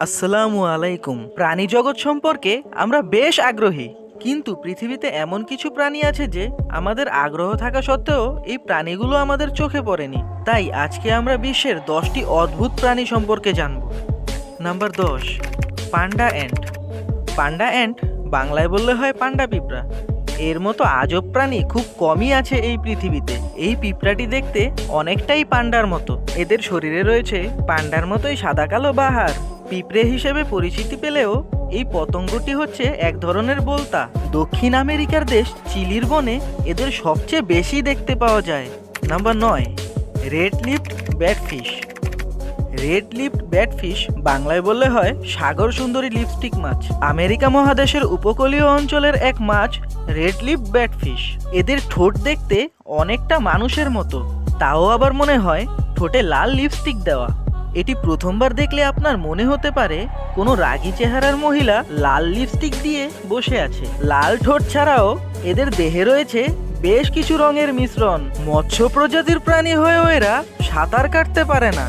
আসসালামু আলাইকুম। প্রাণী জগৎ সম্পর্কে আমরা বেশ আগ্রহী। কিন্তু পৃথিবীতে এমন কিছু প্রাণী আছে যে আমাদের আগ্রহ থাকা সত্ত্বেও এই প্রাণীগুলো আমাদের চোখে পড়েনি। তাই আজকে আমরা বিশ্বের দশটি অদ্ভুত প্রাণী সম্পর্কে জানব। নাম্বার দশ, পান্ডা অ্যান্ট পান্ডা অ্যান্ট বাংলায় বললে হয় পান্ডা পিঁপড়া। এর মতো আজব প্রাণী খুব কমই আছে এই পৃথিবীতে। এই পিঁপড়াটি দেখতে অনেকটাই পান্ডার মতো। এদের শরীরে রয়েছে পান্ডার মতোই সাদা কালো বাহার। পিঁপড়ে হিসেবে পরিচিতি পেলেও এই পতঙ্গটি হচ্ছে এক ধরনের বোলতা। দক্ষিণ আমেরিকার দেশ চিলির বনে এদের সবচেয়ে বেশি দেখতে পাওয়া যায়। নাম্বার নয়, রেড লিপড ব্যাটফিশ। রেড লিপড ব্যাটফিশ বাংলায় বললে হয় সাগর সুন্দরী লিপস্টিক মাছ। আমেরিকা মহাদেশের উপকূলীয় অঞ্চলের এক মাছ রেড লিপ ব্যাটফিশ। এদের ঠোঁট দেখতে অনেকটা মানুষের মতো, তাও আবার মনে হয় ঠোঁটে লাল লিপস্টিক দেওয়া। এটি প্রথমবার দেখলে আপনার মনে হতে পারে কোনো রাগী চেহারার মহিলা লাল লিপস্টিক দিয়ে বসে আছে। লাল ঠোঁট ছাড়াও এদের দেহে রয়েছে বেশ কিছু রঙের মিশ্রণ। মৎস্য প্রজাতির প্রাণী হয়েও এরা সাঁতার কাটতে পারে না।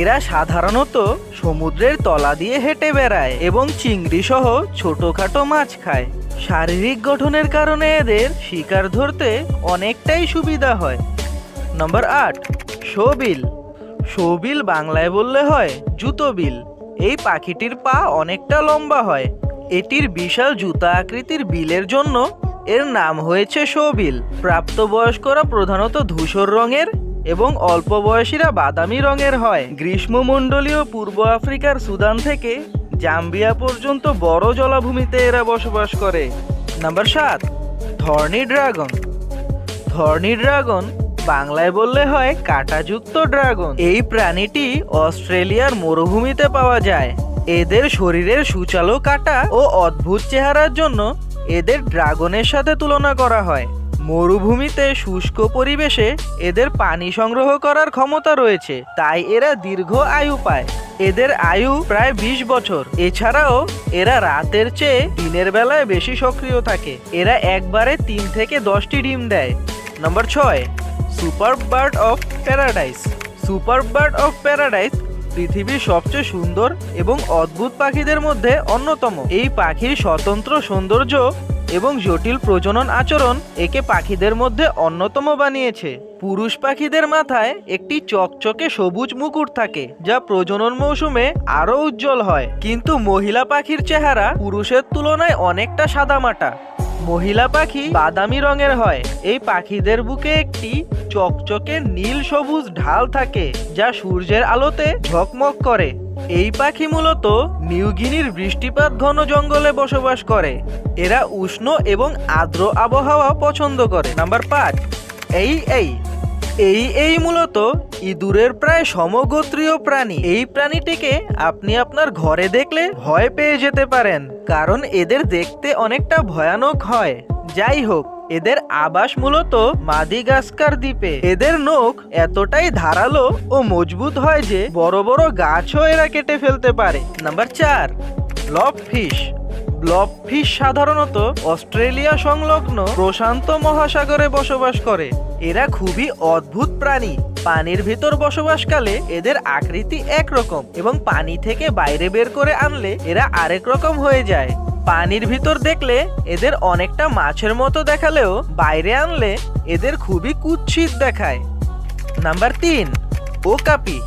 এরা সাধারণত সমুদ্রের তলা দিয়ে হেঁটে বেড়ায় এবং চিংড়ি সহ ছোটখাটো মাছ খায়। শারীরিক গঠনের কারণে এদের শিকার ধরতে অনেকটাই সুবিধা হয়। নম্বর আট, শোবিল। শোবিল বাংলায় বললে হয়, জুতো বিল। এই পাখিটির পা অনেকটা লম্বা হয়। এটির বিশাল জুতা আকৃতির বিলের জন্য এর নাম হয়েছে শোবিল প্রাপ্তবয়স্করা প্রধানত ধূসর রঙের এবং অল্প বয়সীরা বাদামি রঙের হয়। গ্রীষ্মমণ্ডলীয় পূর্ব আফ্রিকার সুদান থেকে জাম্বিয়া পর্যন্ত বড় জলাভূমিতে এরা বসবাস করে। নাম্বার সাত, ধর্নি ড্রাগন। ধর্নি ড্রাগন বাংলায় বললে হয় কাঁটাযুক্ত ড্রাগন। এই প্রাণীটি অস্ট্রেলিয়ার মরুভূমিতে পাওয়া যায়। এদের শরীরের সুচালো কাটা ও অদ্ভুত চেহারার জন্য এদের ড্রাগনের সাথে তুলনা করা হয়। মরুভূমিতে শুষ্ক পরিবেশে এদের পানি সংগ্রহ করার ক্ষমতা রয়েছে, তাই এরা দীর্ঘ আয়ু পায়। এদের আয়ু প্রায় বিশ বছর। এছাড়াও এরা রাতের চেয়ে দিনের বেলায় বেশি সক্রিয় থাকে। এরা একবারে তিন থেকে দশটি ডিম দেয়। নম্বর ছয় super bird of paradise. Super bird of paradise পৃথিবীর সবচেয়ে সুন্দর এবং অদ্ভুত পাখিদের মধ্যে অন্যতম। এই পাখির স্বতন্ত্র সৌন্দর্য এবং জটিল প্রজনন আচরণ একে পাখিদের মধ্যে অন্যতম বানিয়েছে। পুরুষ পাখিদের মাথায় একটি চকচকে সবুজ মুকুট থাকে, যা প্রজনন মৌসুমে আরও উজ্জ্বল হয়। কিন্তু মহিলা পাখির চেহারা পুরুষের তুলনায় অনেকটা সাদামাটা। মহিলা পাখি বাদামি রঙের হয়। এই পাখিদের বুকে একটি চকচকে নীল সবুজ ঢাল থাকে, যা সূর্যের আলোতে ঝকমক করে। এই পাখি মূলত নিউগিনির বৃষ্টিপাত ঘন জঙ্গলে বসবাস করে। এরা উষ্ণ এবং আর্দ্র আবহাওয়া পছন্দ করে। নাম্বার পাঁচ, এই এই। এই এই মূলত ইঁদুরের প্রায় সমগোত্রীয় প্রাণী। এই প্রাণীটিকে আপনি আপনার ঘরে দেখলে ভয় পেয়ে যেতে পারেন, কারণ এদের দেখতে অনেকটা ভয়ানক হয়। যাই হোক, এদের আবাস মূলত মাদিগাস্কার দ্বীপে। এদের নখ এতটাই ধারালো ও মজবুত হয় যে বড় বড় গাছও এরা কেটে ফেলতে পারে। নাম্বার চার ব্লব ফিশ ব্লব ফিশ সাধারণত অস্ট্রেলিয়া সংলগ্ন প্রশান্ত মহাসাগরে বসবাস করে। এরা খুবই অদ্ভুত প্রাণী। পানির ভিতর বসবাসকালে এদের আকৃতি একরকম এবং পানি থেকে বাইরে বের করে আনলে এরা আরেক রকম হয়ে যায়। পানির ভিতর দেখলে এদের অনেকটা মাছের মতো দেখালেও বাইরে আনলে এদের খুবই কুৎসিত দেখায়। নাম্বার তিন, ওকাপি।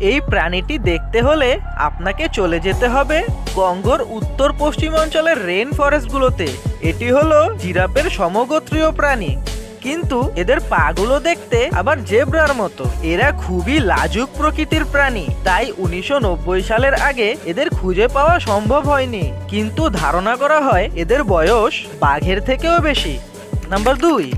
এই প্রাণীটি দেখতে হলে আপনাকে চলে যেতে হবে কঙ্গোর উত্তর পশ্চিমাঞ্চলের রেন ফরেস্টগুলোতে। এটি হলো জিরাফের সমগোত্রীয় প্রাণী। কিন্তু এদের পাগুলো দেখতে আবার জেব্রার মতো। এরা খুবই লাজুক প্রকৃতির প্রাণী। তাই উনিশশো নব্বই সালের আগে এদের খুঁজে পাওয়া সম্ভব হয়নি। কিন্তু ধারণা করা হয় এদের বয়স বাঘের থেকেও বেশি। নাম্বার দুই,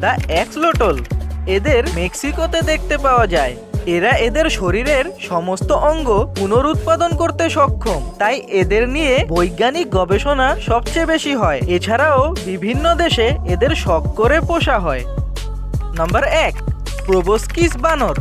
দ্য এক্সলোটল। এদের মেক্সিকোতে দেখতে পাওয়া যায়। এরা এদের শরীরের সমস্ত অঙ্গ পুনরুৎপাদন করতে সক্ষম। তাই এদের নিয়ে বৈজ্ঞানিক গবেষণা সবচেয়ে বেশি হয়। এছাড়াও বিভিন্ন দেশে এদের শখ করে পোষা হয়। নাম্বার এক, প্রবোস্কিস বানর।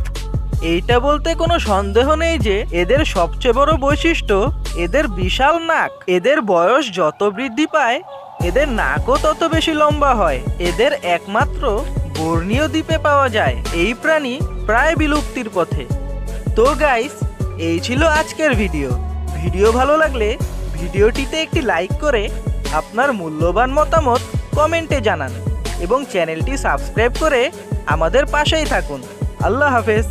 এইটা বলতে কোনো সন্দেহ নেই যে এদের সবচেয়ে বড় বৈশিষ্ট্য এদের বিশাল নাক। এদের বয়স যত বৃদ্ধি পায়, এদের নাকও তত বেশি লম্বা হয়। এদের একমাত্র বর্ণীয় দ্বীপে পাওয়া যায়। এই প্রাণী প্রায় বিলুপ্তির পথে। তো গাইস এই ছিল আজকের ভিডিও ভিডিও ভালো লাগলে ভিডিওটিতে একটি লাইক করে আপনার মূল্যবান মতামত কমেন্টে জানান এবং চ্যানেলটি সাবস্ক্রাইব করে আমাদের পাশেই থাকুন। আল্লাহ হাফেজ।